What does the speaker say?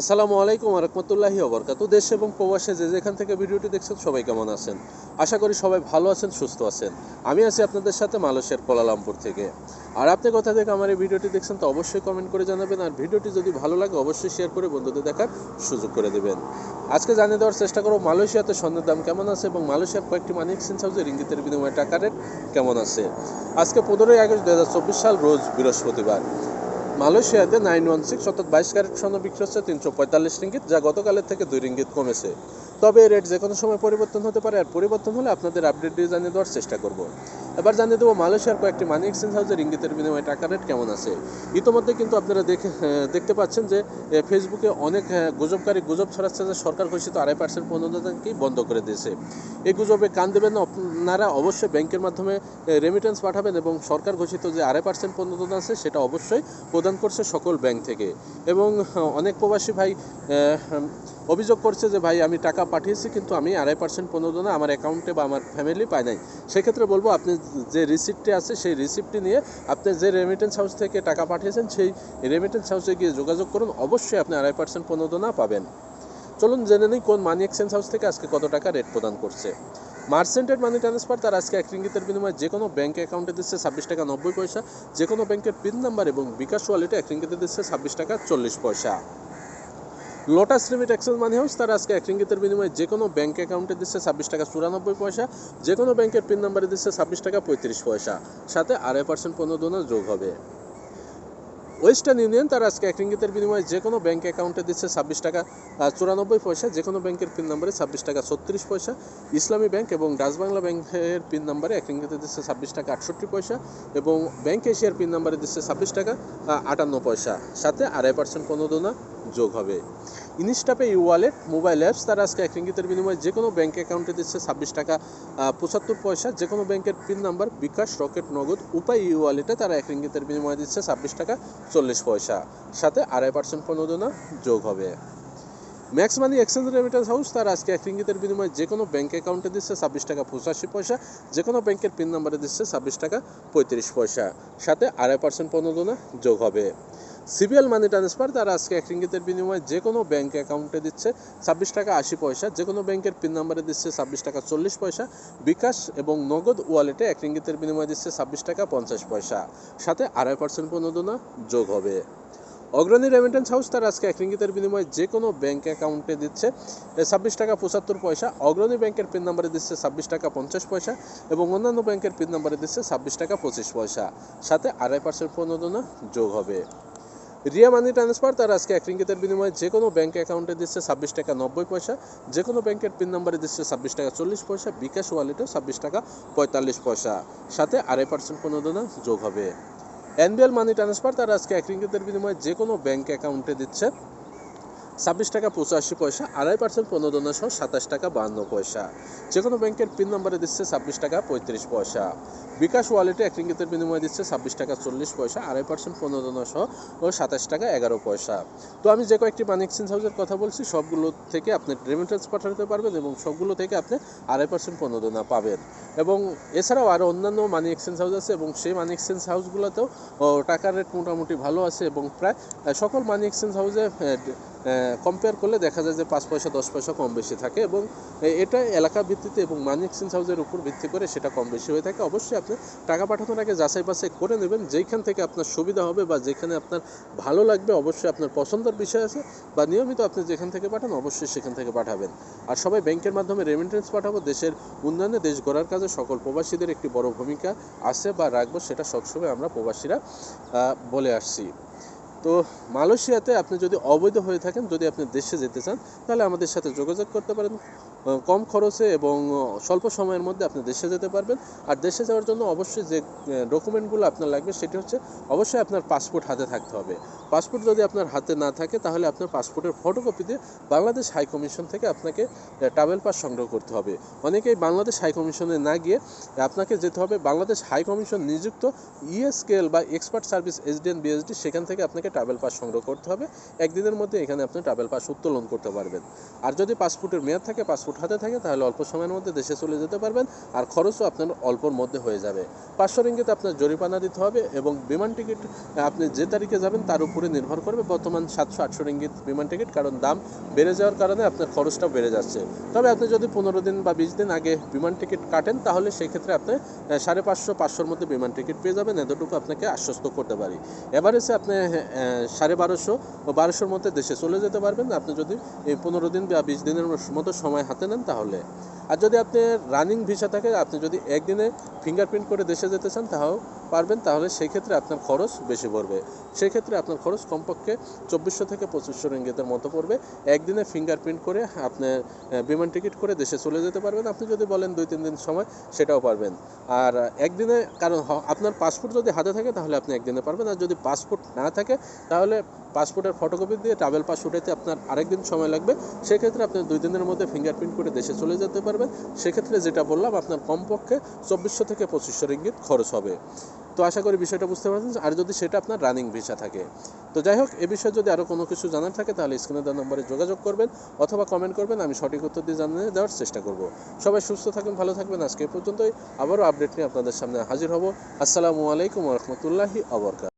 আসসালামু আলাইকুম রহমতুল্লাহি ওবরকাত দেশ এবং প্রবাসে যে যেখান থেকে ভিডিওটি দেখছেন সবাই কেমন আছেন? আশা করি সবাই ভালো আছেন, সুস্থ আছেন। আমি আছি আপনাদের সাথে মালয়েশিয়ার কোলালামপুর থেকে। আর আপনি কোথা থেকে আমার এই ভিডিওটি দেখছেন তো অবশ্যই কমেন্ট করে জানাবেন। আর ভিডিওটি যদি ভালো লাগে, অবশ্যই শেয়ার করে বন্ধুদের দেখার সুযোগ করে দেবেন। আজকে জানিয়ে দেওয়ার চেষ্টা করব, মালয়েশিয়াতে স্বর্ণের দাম কেমন আছে এবং মালয়েশিয়ার কয়েকটি মানি এক্সচেঞ্জ হাউসে রিঙ্গিতের বিনিময়ে টাকা রেট কেমন আছে? আজকে পনেরোই আগস্ট দু হাজার চব্বিশ সাল, রোজ বৃহস্পতিবার। মালয়েশিয়াতে নাইন ওয়ান সিক্স অর্থাৎ বাইশ ক্যারেট স্বর্ণ বিক্রি হচ্ছে তিনশো পঁয়তাল্লিশ রিঙ্গিত, যা গতকালের থেকে দুই রিঙ্গিত কমেছে। তবে রেট যে কোনো সময় পরিবর্তন হতে পারে, আর পরিবর্তন হলে আপনাদের আপডেট দিয়ে জানিয়ে দেওয়ার চেষ্টা করব। এবার জানিয়ে দেবো, মালয়েশিয়ার কয়েকটি মানি এক্সচেঞ্জ হাউসের রিঙ্গিতের বিনিময়ে টাকা রেট কেমন আছে? ইতোমধ্যে কিন্তু আপনারা দেখে দেখতে পাচ্ছেন যে ফেসবুকে অনেক গুজবকারী গুজব ছড়াচ্ছে যে সরকার ঘোষিত আড়াই পার্সেন্ট পণ্যদানকেই বন্ধ করে দিয়েছে। এই গুজবে কান দেবেন আপনারা অবশ্যই ব্যাংকের মাধ্যমে রেমিটেন্স পাঠাবেন এবং সরকার ঘোষিত যে আড়াই পার্সেন্ট পণ্যদান আছে, সেটা অবশ্যই প্রদান করছে সকল ব্যাংক থেকে। এবং অনেক প্রবাসী ভাই অভিযোগ করছে যে, ভাই, আমি টাকা পাঠিয়েছি, কিন্তু আমি আড়াই পার্সেন্ট পণ্যদানা আমার অ্যাকাউন্টে বা আমার ফ্যামিলি পাই নাই। সেক্ষেত্রে বলব, আপনি যে রিসিপ্টটি আছে, সেই রিসিপ্টটি নিয়ে আপনি যে রেমিটেন্স হাউস থেকে টাকা পাঠিয়েছেন, সেই রেমিটেন্স হাউসে গিয়ে যোগাযোগ করুন। অবশ্যই আপনি আড়াই পার্সেন্ট পণ্যদানা পাবেন। চলুন জেনে নিই কোন মানি এক্সচেঞ্জ হাউস থেকে আজকে কত টাকা রেট প্রদান করছে। মার্সেন্টেড মানি ট্রান্সফার তার আজকে এক রিঙ্গিতের বিনিময়ে যে কোনো ব্যাঙ্ক অ্যাকাউন্টে দিচ্ছে ছাব্বিশ টাকা নব্বই পয়সা, যে কোনো ব্যাংকের পিন নাম্বার এবং বিকাশ ওয়ালেটে এক রিঙ্গিতে দিচ্ছে ছাব্বিশ টাকা চল্লিশ পয়সা। Lotus remit exchange money house তারা আজকে এক রিঙ্গিতের বিনিময়ে যে কোনো ব্যাঙ্ক অ্যাকাউন্টে দিচ্ছে ছাব্বিশ টাকা চুরানব্বই পয়সা যে কোনো ব্যাংকের পিন নাম্বারে দিচ্ছে ছাব্বিশ টাকা পঁয়ত্রিশ পয়সা। সাথে আড়াই পার্সেন্ট পণ্যদনা যোগ হবে। ওয়েস্টার্ন ইউনিয়ন তার আজকে এক রিঙ্গিতের বিনিময়ে যে কোনো ব্যাঙ্ক অ্যাকাউন্টে দিচ্ছে ছাব্বিশ টাকা চুরানব্বই পয়সা যে কোনো ব্যাংকের পিন নাম্বারে ছাব্বিশ টাকা ছত্রিশ পয়সা। ইসলামী ব্যাংক এবং ডাচ বাংলা ব্যাংকের পিন নাম্বারে এক রিঙ্গিতে দিচ্ছে ছাব্বিশ টাকা আটষট্টি পয়সা এবং ব্যাংক এশিয়ার পিন নাম্বারে দিচ্ছে ছাব্বিশ টাকা আটান্ন পয়সা। সাথে আড়াই পার্সেন্ট পণ্যদনা যোগ হবে। Instapay e wallet mobile apps তারা আজকে এক রিঙ্গিতের বিনিময়ে যে কোনো ব্যাঙ্ক অ্যাকাউন্টে দিচ্ছে ছাব্বিশ টাকা পঁচাত্তর পয়সা। যে কোনো ব্যাংকের পিন নাম্বার বিকাশ, রকেট, নগদ, উপায় ই ওয়ালেটে তারা এক রিঙ্গিতের বিনিময়ে দিচ্ছে ছাব্বিশ টাকা, চল্লিশ পয়সা। সাথে আড়াই পার্সেন্ট প্রণোদনা যোগ হবে। Max money exchange remittance house তার আজকে এক রিঙ্গিতের বিনিময়ে যে কোনো ব্যাঙ্ক অ্যাকাউন্টে দিচ্ছে ছাব্বিশ টাকা, পঁচাশি পয়সা। যে কোনো ব্যাংকের পিন নাম্বারে দিচ্ছে ছাব্বিশ টাকা, পঁয়ত্রিশ পয়সা। সাথে আড়াই পার্সেন্ট প্রণোদনা যোগ হবে। সিবিএল মানি ট্রান্সফার, তারা আজকে এক রিঙ্গিতের বিনিময়ে যে কোনো ব্যাঙ্ক অ্যাকাউন্টে দিচ্ছে ছাব্বিশ টাকা আশি পয়সা যে কোনো ব্যাংকের পিন নাম্বারে দিচ্ছে ছাব্বিশ টাকা চল্লিশ পয়সা, বিকাশ এবং নগদ ওয়ালেটে এক রিঙ্গিতের বিনিময়ে দিচ্ছে ছাব্বিশ টাকা পঞ্চাশ পয়সা। সাথে আড়াই পার্সেন্ট প্রণোদনা যোগ হবে। অগ্রণী রেমিটেন্স হাউস তার আজকে এক রিঙ্গিতের বিনিময়ে যে কোনো ব্যাঙ্ক অ্যাকাউন্টে দিচ্ছে ছাব্বিশ টাকা পঁচাত্তর পয়সা, অগ্রণী ব্যাংকের পিন নাম্বারে দিচ্ছে ছাব্বিশ টাকা পঞ্চাশ পয়সা এবং অন্যান্য ব্যাংকের পিন নাম্বারে দিচ্ছে ছাব্বিশ টাকা পঁচিশ পয়সা। সাথে আড়াই পার্সেন্ট প্রণোদনা যোগ হবে। রিয়া মানি ট্রান্সফার, তার আজকে এক রিঙ্গিতের বিনিময়ে যে কোনো ব্যাঙ্ক অ্যাকাউন্টে দিচ্ছে ছাব্বিশ টাকা নব্বই পয়সা যে কোনো ব্যাংকের পিন নাম্বারে দিচ্ছে ছাব্বিশ টাকা চল্লিশ পয়সা, বিকাশ ওয়ালেটে ছাব্বিশ টাকা পঁয়তাল্লিশ পয়সা। সাথে আড়াই পার্সেন্ট প্রণোদনা যোগ হবে। এনবিএল মানি ট্রান্সফার তার আজকে এক রিঙ্গিতের বিনিময়ে যে কোনো ব্যাঙ্ক অ্যাকাউন্টে দিচ্ছে ছাব্বিশ টাকা পঁচাশি পয়সা, আড়াই পার্সেন্ট প্রণোদনা সহ সাতাশ টাকা বান্ন পয়সা। যে কোনো ব্যাংকের পিন নম্বরে দিচ্ছে ছাব্বিশ টাকা পঁয়ত্রিশ পয়সা। বিকাশ ওয়ালেটে এক রিঙ্গিতের বিনিময়ে দিচ্ছে ছাব্বিশ টাকা চল্লিশ পয়সা, আড়াই পার্সেন্ট প্রণোদনা সহ ও সাতাশ টাকা এগারো পয়সা। তো আমি যে কয়েকটি মানি এক্সচেঞ্জ হাউসের কথা বলছি, সবগুলো থেকে আপনি রেমিটেন্স পাঠাতে পারবেন এবং সবগুলো থেকে আপনি আড়াই পার্সেন্ট প্রণোদনা পাবেন। এবং এছাড়াও আরও অন্যান্য মানি এক্সচেঞ্জ হাউস আছে এবং সেই মানি এক্সচেঞ্জ হাউসগুলোতেও টাকার রেট মোটামুটি ভালো আছে এবং প্রায় সকল মানি এক্সচেঞ্জ হাউসে কম্পেয়ার করলে দেখা যায় যে পাঁচ পয়সা, দশ পয়সা কম বেশি থাকে এবং এটা এলাকা ভিত্তিতে এবং মানি এক্সচেঞ্জ হাউসের উপর ভিত্তি করে সেটা কম বেশি হয়ে থাকে। অবশ্যই আপনি টাকা পাঠানোর আগে যাচাই বাছাই করে নেবেন। যেইখান থেকে আপনার সুবিধা হবে বা যেখানে আপনার ভালো লাগবে অবশ্যই আপনার পছন্দের বিষয় আছে বা নিয়মিত আপনি যেখান থেকে পাঠান অবশ্যই সেখান থেকে পাঠাবেন। আর সবাই ব্যাংকের মাধ্যমে রেমিটেন্স পাঠাবো। দেশের উন্নয়নে দেশ গড়ার কাজে সকল প্রবাসীদের একটি বড় ভূমিকা আছে বা রাখব সেটা সবসময় আমরা প্রবাসীরা বলে আসছি। তো মালয়েশিয়াতে আপনি যদি অবৈধ হয়ে থাকেন, যদি আপনি দেশে যেতে চান, তাহলে আমাদের সাথে যোগাযোগ করতে পারেন। কম খরচে এবং স্বল্প সময়ের মধ্যে আপনি দেশে যেতে পারবেন। আর দেশে যাওয়ার জন্য অবশ্যই যে ডকুমেন্টগুলো আপনার লাগবে সেটি হচ্ছে, অবশ্যই আপনার পাসপোর্ট হাতে থাকতে হবে। পাসপোর্ট যদি আপনার হাতে না থাকে, তাহলে আপনার পাসপোর্টের ফটোকপি দিয়ে বাংলাদেশ হাই কমিশন থেকে আপনাকে ট্রাভেল পাস সংগ্রহ করতে হবে। অনেকেই বাংলাদেশ হাই কমিশনে না গিয়ে, আপনাকে যেতে হবে। বাংলাদেশ হাই কমিশন নিযুক্ত ইএসকেএল বা এক্সপার্ট সার্ভিস এসডিএন বিএসডি সেখান থেকে আপনাকে থেকে ট্রাভেল পাস সংগ্রহ করতে হবে। একদিনের মধ্যে এখানে আপনি ট্রাভেল পাস উত্তোলন করতে পারবেন। আর যদি পাসপোর্টের মেয়াদ থাকে, পাসপোর্ট হাতে থাকে, তাহলে অল্প সময়ের মধ্যে দেশে চলে যেতে পারবেন। আর খরচও আপনার অল্পর মধ্যে হয়ে যাবে। পাঁচশো রিঙ্গিত আপনার জরিমানা দিতে হবে এবং বিমান টিকিট, আপনি যে তারিখে যাবেন তার উপরে নির্ভর করবে। বর্তমান সাতশো আটশো রিঙ্গিত বিমান টিকিট, কারণ দাম বেড়ে যাওয়ার কারণে আপনার খরচটাও বেড়ে যাচ্ছে। তবে আপনি যদি পনেরো দিন বা বিশ দিন আগে বিমান টিকিট কাটেন, তাহলে সেক্ষেত্রে আপনি সাড়ে পাঁচশো, পাঁচশোর মধ্যে বিমান টিকিট পেয়ে যাবেন। এতটুকু আপনাকে আশ্বস্ত করতে পারি। এভারেজে আপনি সাড়ে বারোশো ও বারোশোর মধ্যে দেশে চলে যেতে পারবেন। আপনি যদি এই পনেরো দিন বা বিশ দিনের মতো সময় হাতে নেন তাহলে। আর যদি আপনি রানিং ভিসা থাকে, আপনি যদি একদিনে ফিঙ্গারপ্রিন্ট করে দেশে যেতে চান, তাও পারবেন। তাহলে সেই ক্ষেত্রে আপনার খরচ বেশি পড়বে। সেই ক্ষেত্রে আপনার খরচ কমপক্ষে চব্বিশশো থেকে পঁচিশশো রিঙ্গিতের মতো পড়বে। একদিনে ফিঙ্গারপ্রিন্ট করে আপনি বিমান টিকিট করে দেশে চলে যেতে পারবেন। আপনি যদি বলেন দুই, তিন দিন সময়, সেটাও পারবেন। আর একদিনে, কারণ আপনার পাসপোর্ট যদি হাতে থাকে, তাহলে আপনি একদিনে পারবেন। আর যদি পাসপোর্ট না থাকে, তাহলে পাসপোর্টের ফটোকপি দিয়ে ট্রাভেল পাস উঠাইতে আপনার আরেকদিন সময় লাগবে। সেক্ষেত্রে আপনি দুই দিনের মধ্যে ফিঙ্গারপ্রিন্ট করে দেশে চলে যেতে পারবেন। সেক্ষেত্রে যেটা বললাম, আপনার কমপক্ষে চব্বিশশো থেকে পঁচিশশো রিঙ্গিত খরচ হবে। তো আশা করি বিষয়টা বুঝতে পারছেন, আর যদি সেটা আপনার রানিং ভিসা থাকে। তো যাই হোক, এ বিষয়ে যদি আরও কোনো কিছু জানার থাকে, তাহলে স্ক্রিনে দেওয়া নম্বরে যোগাযোগ করবেন, অথবা কমেন্ট করবেন, আমি সঠিক উত্তর দিয়ে জানিয়ে দেওয়ার চেষ্টা করব। সবাই সুস্থ থাকবেন ভালো থাকবেন, আজকে পর্যন্তই। আবারও আপডেট নিয়ে আপনাদের সামনে হাজির হব। আসসালামু আলাইকুম রহমতুল্লাহি আবরকাত